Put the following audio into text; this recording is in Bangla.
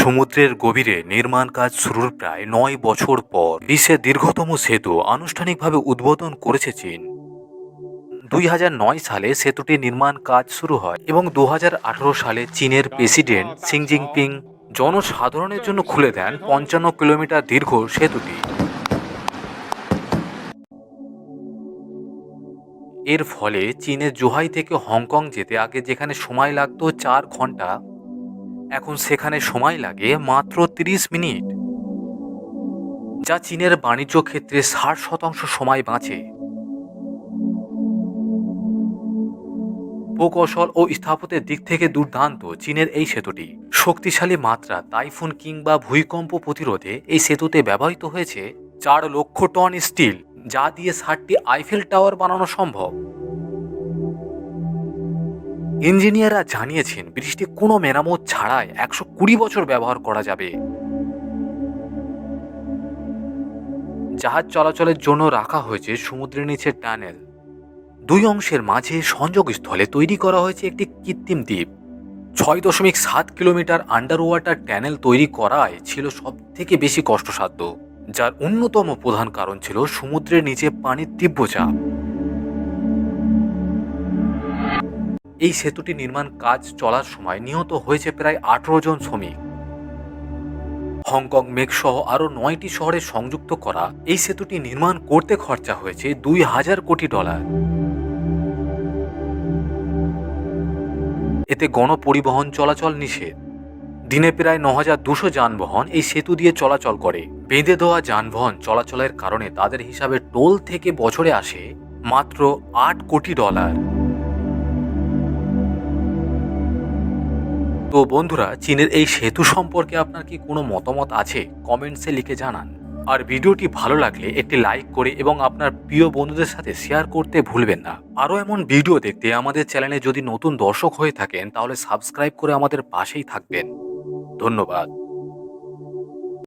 সমুদ্রের গভীরে নির্মাণ কাজ শুরুর প্রায় নয় বছর পর বিশ্বের দীর্ঘতম সেতু আনুষ্ঠানিকভাবে উদ্বোধন করেছে চীন। দুই হাজার নয় সালে সেতুটি নির্মাণ কাজ শুরু হয় এবং দু হাজার আঠারো সালে চীনের প্রেসিডেন্ট সিং জিনপিং জনসাধারণের জন্য খুলে দেন পঞ্চান্ন কিলোমিটার দীর্ঘ সেতুটি। এর ফলে চীনের জুহাই থেকে হংকং যেতে আগে যেখানে সময় লাগতো চার ঘণ্টা এখন সেখানে সময় লাগে মাত্র 30 মিনিট, যা চীনের বাণিজ্য ক্ষেত্রে ষাট শতাংশ সময় বাঁচে। প্রকৌশল ও স্থাপত্যের দিক থেকে দুর্দান্ত চীনের এই সেতুটি। শক্তিশালী মাত্রা, টাইফুন কিংবা ভূমিকম্প প্রতিরোধে এই সেতুতে ব্যবহৃত হয়েছে চার লক্ষ টন স্টিল, যা দিয়ে ষাটটি আইফেল টাওয়ার বানানো সম্ভব। ইঞ্জিনিয়াররা জানিয়েছেন ব্রিজটি কোনো মেরামত ছাড়াই একশো কুড়ি বছর ব্যবহার করা যাবে। জাহাজ চলাচলের জন্য রাখা হয়েছে সমুদ্রের নিচে টানেল। দুই অংশের মাঝে সংযোগস্থলে তৈরি করা হয়েছে একটি কৃত্রিম দ্বীপ। ছয় দশমিক সাত কিলোমিটার আন্ডার ওয়াটার ট্যানেল তৈরি করায় ছিল সব থেকে বেশি কষ্টসাধ্য, যার অন্যতম প্রধান কারণ ছিল সমুদ্রের নিচে পানির তীব্র চাপ। এই সেতুটি নির্মাণ কাজ চলার সময় নিহত হয়েছে প্রায় আঠারো জন শ্রমিক। হংকং মেঘ সহ আরও নয়টি শহরে সংযুক্ত করা এই সেতুটি নির্মাণ করতে খরচা হয়েছে দুই হাজার কোটি ডলার। এতে গণপরিবহন চলাচল নিষেধ। দিনে প্রায় ন হাজার দুশো যানবাহন এই সেতু দিয়ে চলাচল করে। বেঁধে দেওয়া যানবাহন চলাচলের কারণে তাদের হিসাবে টোল থেকে বছরে আসে মাত্র আট কোটি ডলার। তো বন্ধুরা, চীনের এই সেতু সম্পর্কে আপনার কি কোনো মতামত আছে? কমেন্টসে লিখে জানান। আর ভিডিওটি ভালো লাগলে একটি লাইক করে এবং আপনার প্রিয় বন্ধুদের সাথে শেয়ার করতে ভুলবেন না। আরও এমন ভিডিও দেখতে আমাদের চ্যানেলে যদি নতুন দর্শক হয়ে থাকেন, তাহলে সাবস্ক্রাইব করে আমাদের পাশেই থাকবেন। ধন্যবাদ।